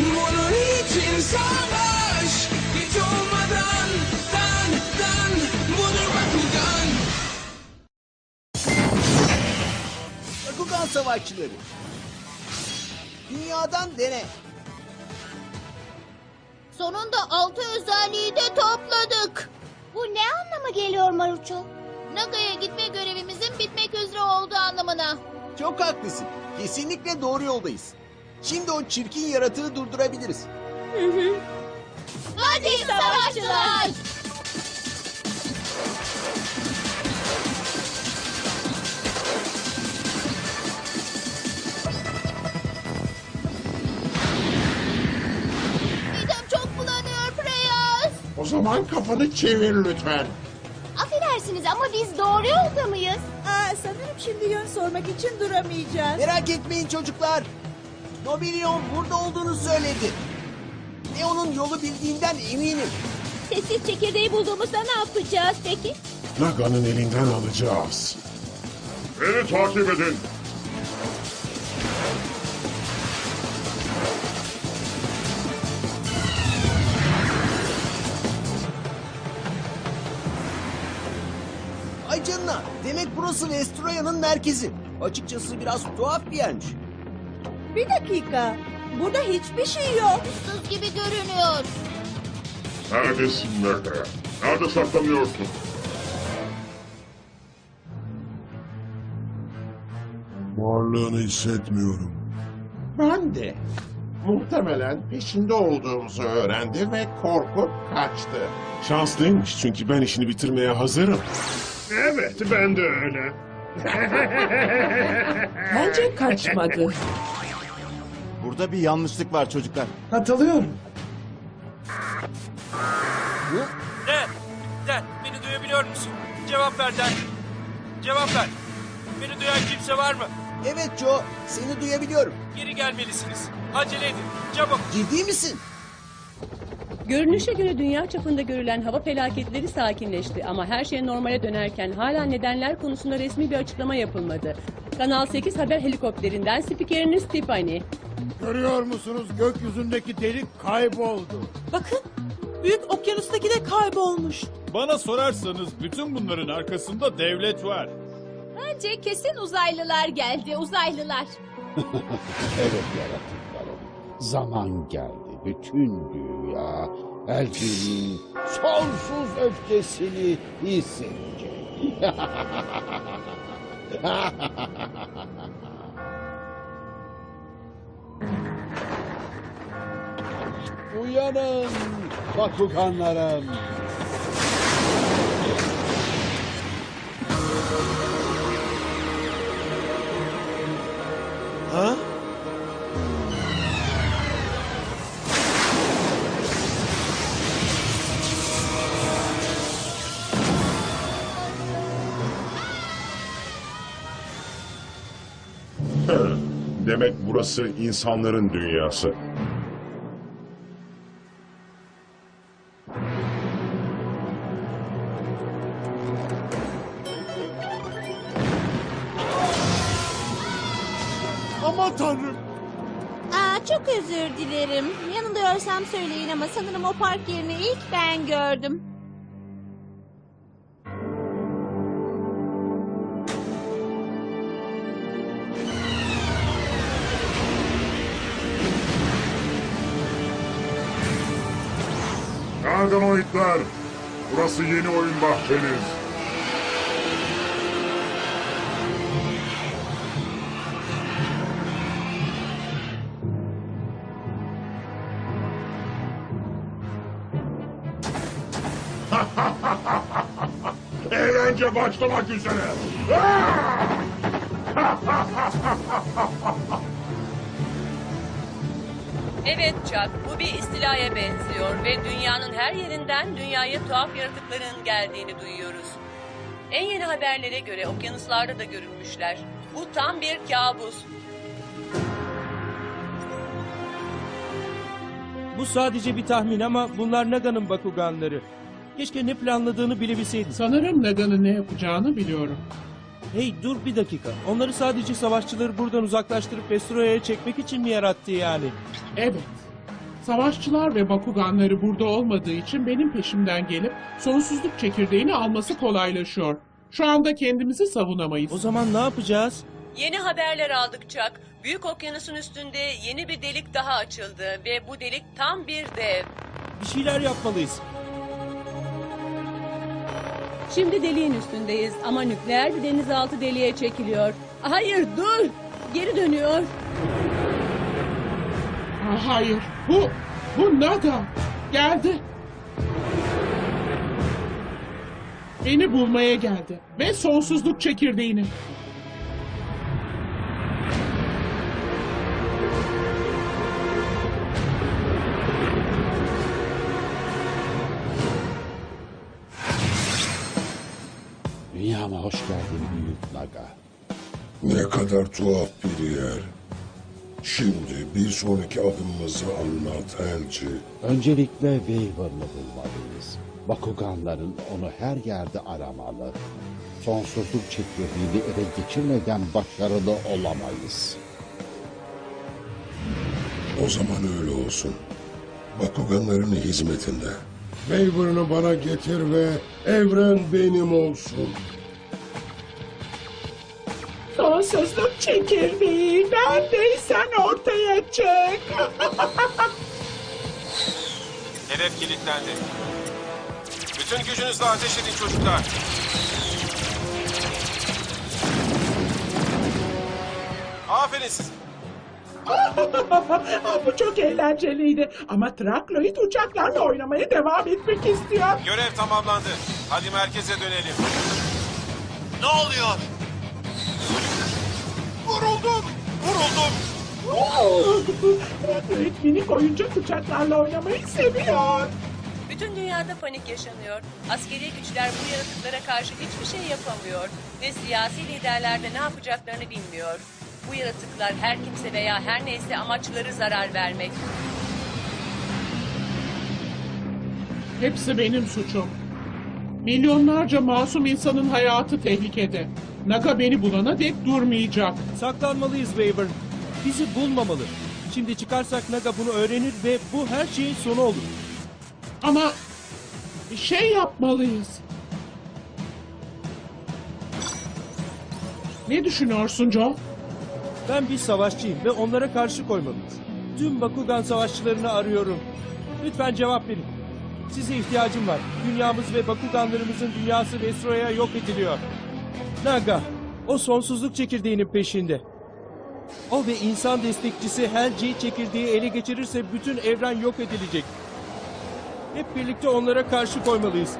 Bunun için savaş Hiç olmadan Dan dan Budur Bakugan Bakugan Savaşçıları. Dünyadan dene. Sonunda altı özelliği de topladık. Bu ne anlama geliyor Maruço? Naga'ya gitme görevimizin bitmek üzere olduğu anlamına. Çok haklısın. Kesinlikle doğru yoldayız. Şimdi o çirkin yaratığı durdurabiliriz. Hadi savaşçılar! Midem çok bulanıyor Preyaz. O zaman kafanı çevir lütfen. Affedersiniz ama biz doğru yolda mıyız? Aa, sanırım şimdi yön sormak için duramayacağız. Merak etmeyin çocuklar. Nobilyon burada olduğunu söyledi. Ve onun yolu bildiğinden eminim. Sessiz çekirdeği bulduğumuzda ne yapacağız peki? Naga'nın elinden alacağız. Beni takip edin. Ay canına. Demek burası Vestroya'nın merkezi. Açıkçası biraz tuhaf bir yermiş. Bir dakika. Burada hiçbir şey yok. Sız gibi görünüyor. Neredesin Naga? Nerede saklanıyorsun? Varlığını hissetmiyorum. Ben de. Muhtemelen peşinde olduğumuzu öğrendi ve korkup kaçtı. Şanslıymış çünkü ben işini bitirmeye hazırım. Evet, ben de öyle. Bence kaçmadı. Burada bir yanlışlık var çocuklar. Katılıyorum. Den, Den beni duyabiliyor musun? Cevap ver Den. Cevap ver. Beni duyan kimse var mı? Evet Joe, seni duyabiliyorum. Geri gelmelisiniz. Acele edin. Çabuk. Ciddi misin? Görünüşe göre dünya çapında görülen hava felaketleri sakinleşti ama her şey normale dönerken hala nedenler konusunda resmi bir açıklama yapılmadı. Kanal 8 haber helikopterinden spikeriniz Tiffany. Görüyor musunuz gökyüzündeki delik kayboldu. Bakın. Büyük okyanustaki de kaybolmuş. Bana sorarsanız bütün bunların arkasında devlet var. Bence kesin uzaylılar geldi, uzaylılar. Evet yaratıklarım. Zaman geldi. Bütün dünya Elfinin sonsuz öfkesini hissedecek. Uyanın Bakuganlarım. Burası insanların dünyası. Ama tanrım. Aa, çok özür dilerim. Yanılıyorsam söyleyin ama sanırım o park yerini ilk ben gördüm. Arganoidler. Burası yeni oyun bahçeniz. Eğlence başlamak üzere. Evet Chuck, bu bir istilaya benziyor ve dünyanın her yerinden dünyaya tuhaf yaratıkların geldiğini duyuyoruz. En yeni haberlere göre okyanuslarda da görünmüşler. Bu tam bir kabus. Bu sadece bir tahmin ama bunlar Naga'nın Bakuganları. Keşke ne planladığını bilebilseydim. Sanırım Naga'nın ne yapacağını biliyorum. Hey dur bir dakika. Onları sadece savaşçıları buradan uzaklaştırıp Vestroya'ya çekmek için mi yarattı yani? Evet. Savaşçılar ve Bakuganları burada olmadığı için benim peşimden gelip sonsuzluk çekirdeğini alması kolaylaşıyor. Şu anda kendimizi savunamayız. O zaman ne yapacağız? Yeni haberler aldık Chuck. Büyük okyanusun üstünde yeni bir delik daha açıldı ve bu delik tam bir dev. Bir şeyler yapmalıyız. Şimdi deliğin üstündeyiz ama nükleer bir denizaltı deliğe çekiliyor. Hayır dur! Geri dönüyor. Ha, hayır. Bu, bu Naga. Geldi. Beni bulmaya geldi. Ve sonsuzluk çekirdeğini. Hoş geldin büyük Naga. Ne kadar tuhaf bir yer. Şimdi bir sonraki adımımızı anlat Elci. Öncelikle Waver'ını bulmalıyız. Bakuganların onu her yerde aramalı. Sonsuzluk çekirdeğini ele geçirmeden başarılı olamayız. O zaman öyle olsun. Bakuganların hizmetinde. Waver'ını bana getir ve evren benim olsun. Sonsuzluk çekirdeği neredeysen ortaya çık. Hedef kilitlendi. Bütün gücünüzle ateş edin çocuklar. Aferin size. Bu çok eğlenceliydi. Ama Trakloid uçaklarla oynamaya devam etmek istiyor. Görev tamamlandı. Hadi merkeze dönelim. Ne oluyor? Vuruldum. Vuruldum. Trakloid minik oyuncak uçaklarla oynamayı seviyor. Bütün dünyada panik yaşanıyor. Askeri güçler bu yaratıklara karşı hiçbir şey yapamıyor. Ve siyasi liderler de ne yapacaklarını bilmiyor. Bu yaratıklar her kimse veya her neyse amaçları zarar vermek. Hepsi benim suçum. Milyonlarca masum insanın hayatı tehlikede. Naga beni bulana dek durmayacak. Saklanmalıyız Waver. Bizi bulmamalı. Şimdi çıkarsak Naga bunu öğrenir ve bu her şeyin sonu olur. Ama bir şey yapmalıyız. Ne düşünüyorsun Joe? Ben bir savaşçıyım ve onlara karşı koymalıyız. Tüm Bakugan savaşçılarını arıyorum. Lütfen cevap verin. Size ihtiyacım var. Dünyamız ve Bakuganlarımızın dünyası Vestroya'ya yok ediliyor. Naga, o sonsuzluk çekirdeğinin peşinde. O ve insan destekçisi Helci çekirdeği ele geçirirse bütün evren yok edilecek. Hep birlikte onlara karşı koymalıyız.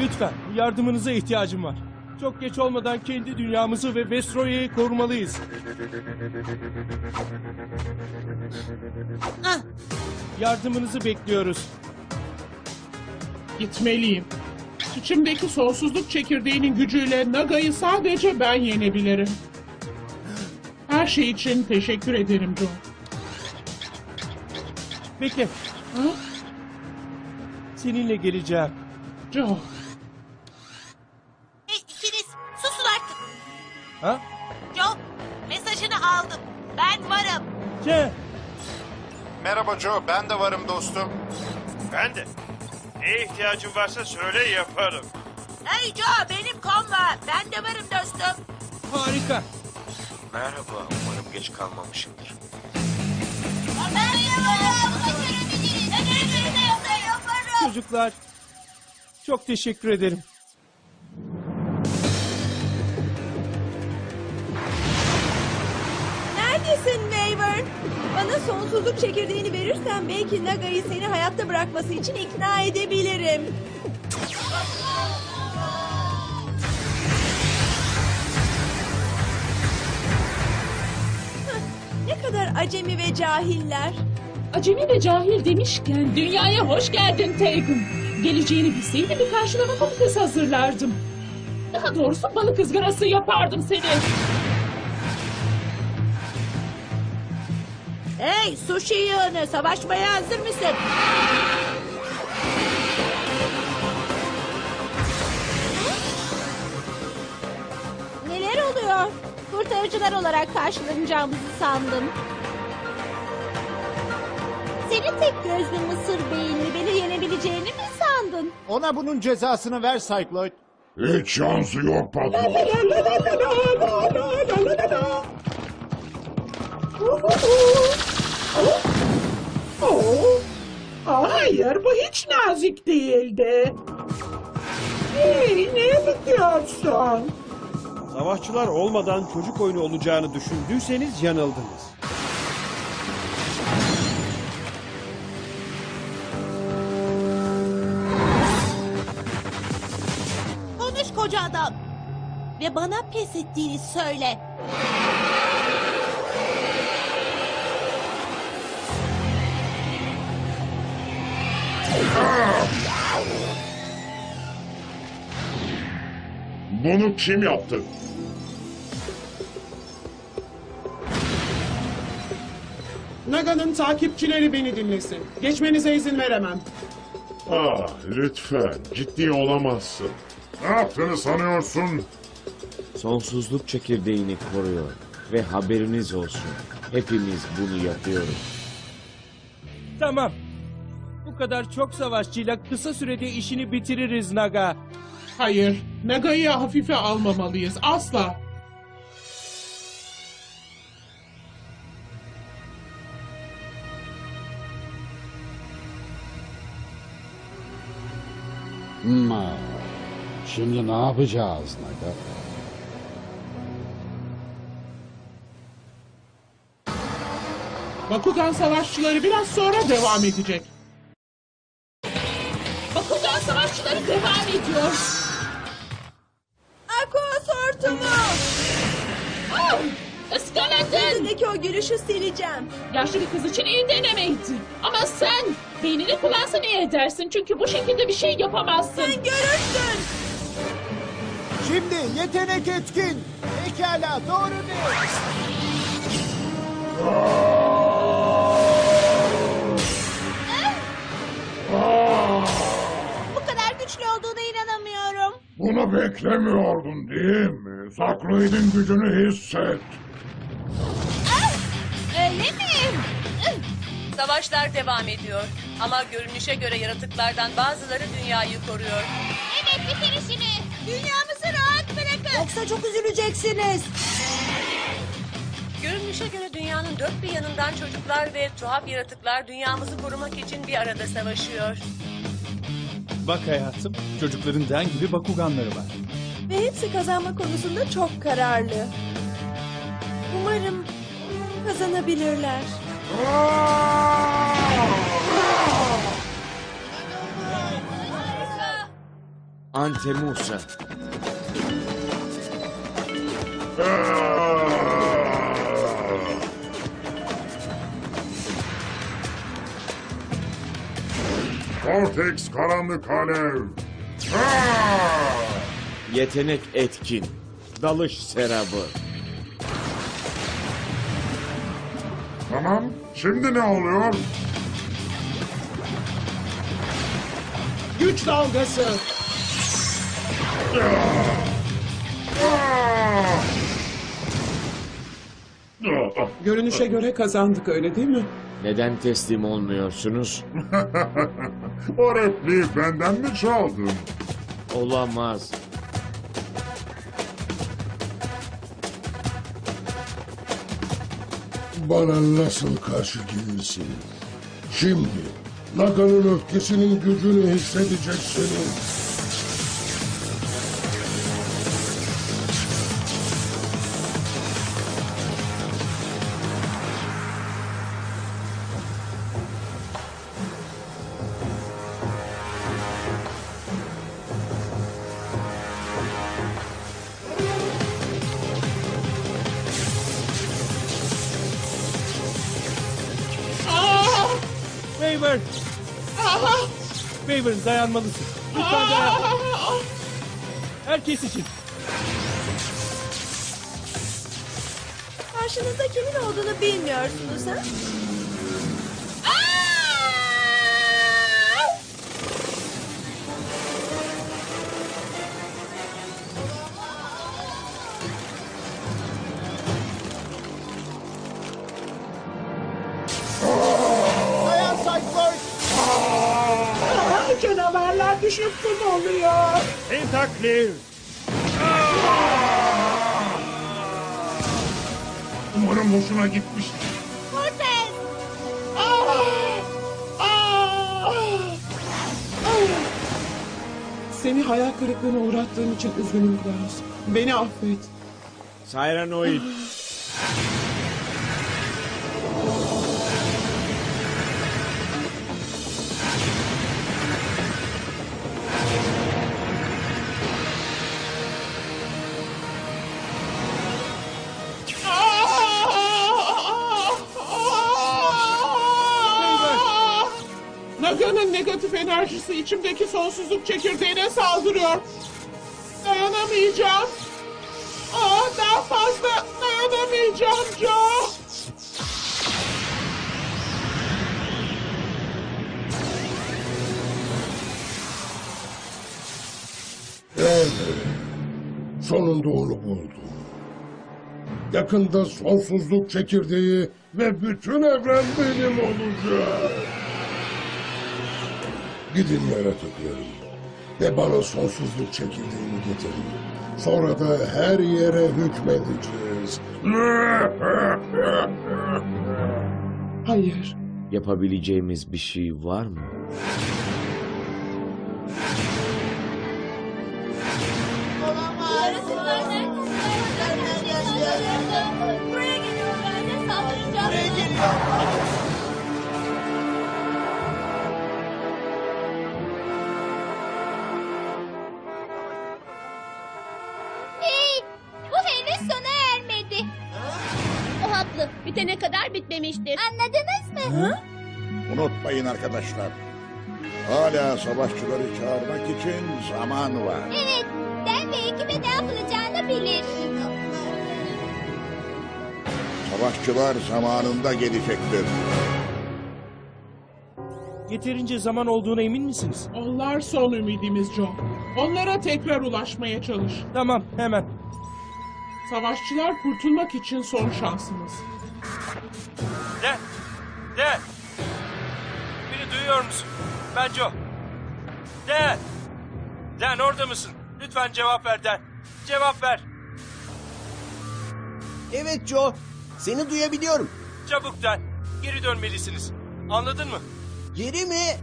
Lütfen yardımınıza ihtiyacım var. Çok geç olmadan kendi dünyamızı ve Vestroya'yı korumalıyız. Yardımınızı bekliyoruz. Gitmeliyim. İçimdeki sonsuzluk çekirdeğinin gücüyle Naga'yı sadece ben yenebilirim. Her şey için teşekkür ederim Joe. Bekle, Ha? seninle geleceğim. Joe. Hey ikiniz susun artık. Ha? Joe mesajını aldım. Ben varım. Ce, Merhaba Joe, ben de varım dostum. Ben de. Neye ihtiyacın varsa söyle yaparım. Hey Joe benim konva. Ben de varım dostum. harika. Merhaba. Umarım geç kalmamışımdır. Çocuklar, çok teşekkür ederim. Neredesin Waver? Bana sonsuzluk çekirdeğini verirsen belki Naga'yı seni hayatta bırakması için ikna edebilirim. Ne kadar acemi ve cahiller. Acemi ve cahil demişken dünyaya hoş geldin Tegun. Geleceğini bilseydim bir karşılama patatesi hazırlardım. Daha doğrusu balık ızgarası yapardım seni. Hey sushi yığını savaşmaya hazır mısın? Neler oluyor? Kurtarıcılar olarak karşılanacağımızı sandım. Senin tek gözlü mısır beyinli beni yenebileceğini mi sandın? Ona bunun cezasını ver Cycloid. Hiç şansı yok patron. Oo. Hayır bu hiç nazik değildi. Hey neye bakıyorsun? Savaşçılar olmadan çocuk oyunu olacağını düşündüyseniz yanıldınız. Konuş koca adam. Ve bana pes ettiğini söyle. Bunu kim yaptı? Naga'nın takipçileri beni dinlesin. Geçmenize izin veremem. Ah lütfen ciddi olamazsın. Ne yaptığını sanıyorsun? Sonsuzluk çekirdeğini koruyor. Ve haberiniz olsun. Hepimiz bunu yapıyoruz. Tamam. Bu kadar çok savaşçıyla kısa sürede işini bitiririz Naga. Hayır, Naga'yı hafife almamalıyız. Asla. Hmm. Şimdi ne yapacağız Naga? Bakugan savaşçıları biraz sonra devam edecek. Bakugan savaşçıları devam ediyor. Gülüşü sileceğim. Yaşlı bir kız için iyi denemeydi. Ama sen beynini kullansan iyi edersin. Çünkü bu şekilde bir şey yapamazsın. Sen görürsün. Şimdi yetenek etkin. Pekala doğru bir. Bu kadar güçlü olduğuna inanamıyorum. Bunu beklemiyordun değil mi? Sakroid'in gücünü hisset. Savaşlar devam ediyor. Ama görünüşe göre yaratıklardan bazıları dünyayı koruyor. Evet bitir işini. Dünyamızı rahat bırakın. Yoksa çok üzüleceksiniz. Görünüşe göre dünyanın dört bir yanından çocuklar ve tuhaf yaratıklar dünyamızı korumak için bir arada savaşıyor. Bak hayatım, çocukların den gibi Bakuganları var. Ve hepsi kazanma konusunda çok kararlı. Umarım kazanabilirler. Antemusa. Cortex karanlık alev. Yetenek etkin. Dalış serabı. Tamam. Şimdi ne oluyor? Güç dalgası. Görünüşe göre kazandık öyle değil mi? Neden teslim olmuyorsunuz? o repliği benden mi çaldın? Olamaz. Bana nasıl karşı gelirsin? Şimdi Naga'nın öfkesinin gücünü hissedeceksiniz. Waver! Waver dayanmalısın. Lütfen dayan. Herkes için. Karşınızda kimin olduğunu bilmiyorsunuz ha? Düşüp kum oluyor. Tentaklir! Umarım hoşuna gitmiştir. Cortez! Seni hayal kırıklığına uğrattığım için üzgünüm Klaus. Beni affet. Cyranoid. Naga'nın negatif enerjisi içimdeki sonsuzluk çekirdeğine saldırıyor. Dayanamayacağım. Aa, daha fazla dayanamayacağım Joe. Evet. Sonunda onu buldum. Yakında sonsuzluk çekirdeği ve bütün evren benim olacak. Gidin yaratıklarım ve bana sonsuzluk çekirdeğini getirin. Sonra da her yere hükmedeceğiz. Hayır. Yapabileceğimiz bir şey var mı? Bitmemiştir. Anladınız mı? Unutmayın arkadaşlar. Hala savaşçıları çağırmak için zaman var. Evet. Ben ve ekibe ne yapılacağını bilir. Savaşçılar zamanında gelecektir. Yeterince zaman olduğuna emin misiniz? Onlar son ümidimiz Joe. Onlara tekrar ulaşmaya çalış. Tamam, hemen. Savaşçılar kurtulmak için son şansımız. De! Beni duyuyor musun? Ben Joe. De! Den orada mısın? Lütfen cevap ver Den. Cevap ver. Evet Joe. Seni duyabiliyorum. Çabuk Den. Geri dönmelisiniz. Anladın mı? Geri mi?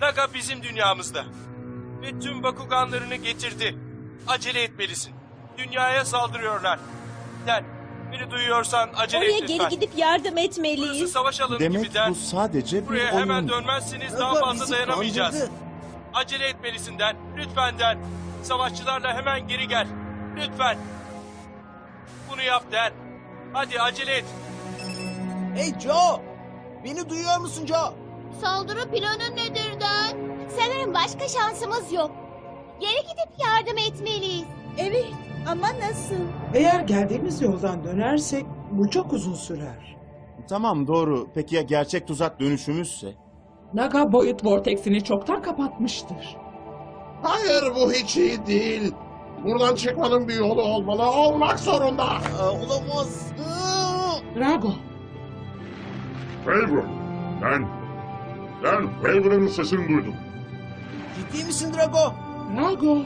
Naga bizim dünyamızda. Ve tüm Bakuganlarını getirdi. Acele etmelisin. Dünyaya saldırıyorlar. Den, beni duyuyorsan acele Oraya et lütfen. geri gidip yardım Burası etmeliyiz. savaş alanı Demek gibi Den. bu sadece bir Buraya oyun. hemen dönmezseniz daha fazla bizi dayanamayacağız. kandırdı. Acele etmelisin Den. Lütfen Den. Savaşçılarla hemen geri gel. Lütfen. Bunu yap Den. Hadi acele et. Hey Joe. Beni duyuyor musun Joe? Saldırı planı nedir Den? Sanırım başka şansımız yok. Geri gidip yardım etmeliyiz. Evet ama nasıl? Eğer geldiğimiz yoldan dönersek bu çok uzun sürer. Tamam doğru. Peki ya gerçek tuzak dönüşümüzse? Naga boyut vorteksini çoktan kapatmıştır. Hayır bu hiç iyi değil. Buradan çıkmanın bir yolu olmalı. Olmak zorunda. olamaz. Drago. Waver, ben... Ben Waver'ın sesini duydum. Ciddi misin Drago? Drago.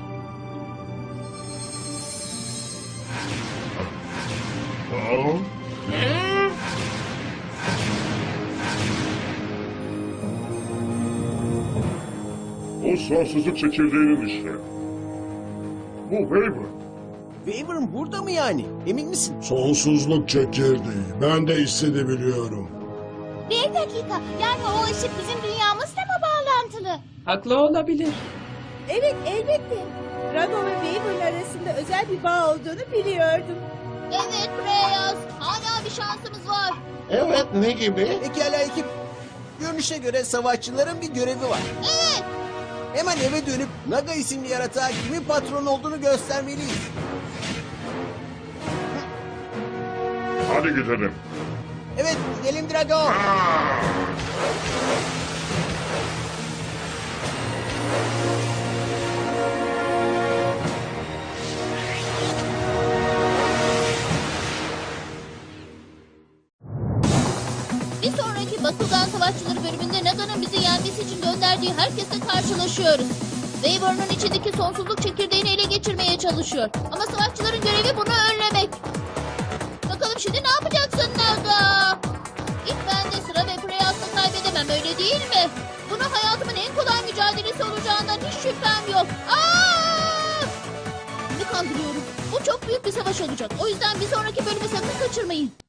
Bu sonsuzluk çekirdeğinin işi. Bu Waver. Waver'ın burada mı yani? Emin misin? Sonsuzluk çekirdeği. Ben de hissedebiliyorum. Bir dakika. Yani o ışık bizim dünyamızla mı bağlantılı? Haklı olabilir. Evet elbette. Drago ve Waver arasında özel bir bağ olduğunu biliyordum. Evet Preyaz. Hala bir şansımız var. Evet ne gibi? Pekala ekip. Görünüşe göre savaşçıların bir görevi var. Evet. Hemen eve dönüp Naga isimli yaratığa kimin patron olduğunu göstermeliyiz. Hadi gidelim. Evet gidelim Drago. Bir sonraki Bakugan Savaşçıları bölümünde Naga'nın bizi yenmesi için gönderdiği herkesle karşılaşıyoruz. Wyvern'ın içindeki sonsuzluk çekirdeğini ele geçirmeye çalışıyor. Ama savaşçıların görevi bunu önlemek. Bakalım şimdi ne yapacaksın Naga? İlk bende sıra ve Preyas'la kaybedemem öyle değil mi? Buna hayatımın en kolay mücadelesi olacağından hiç şüphem yok. Aa! Kimi kandırıyorum? Bu çok büyük bir savaş olacak. O yüzden bir sonraki bölümü sakın kaçırmayın.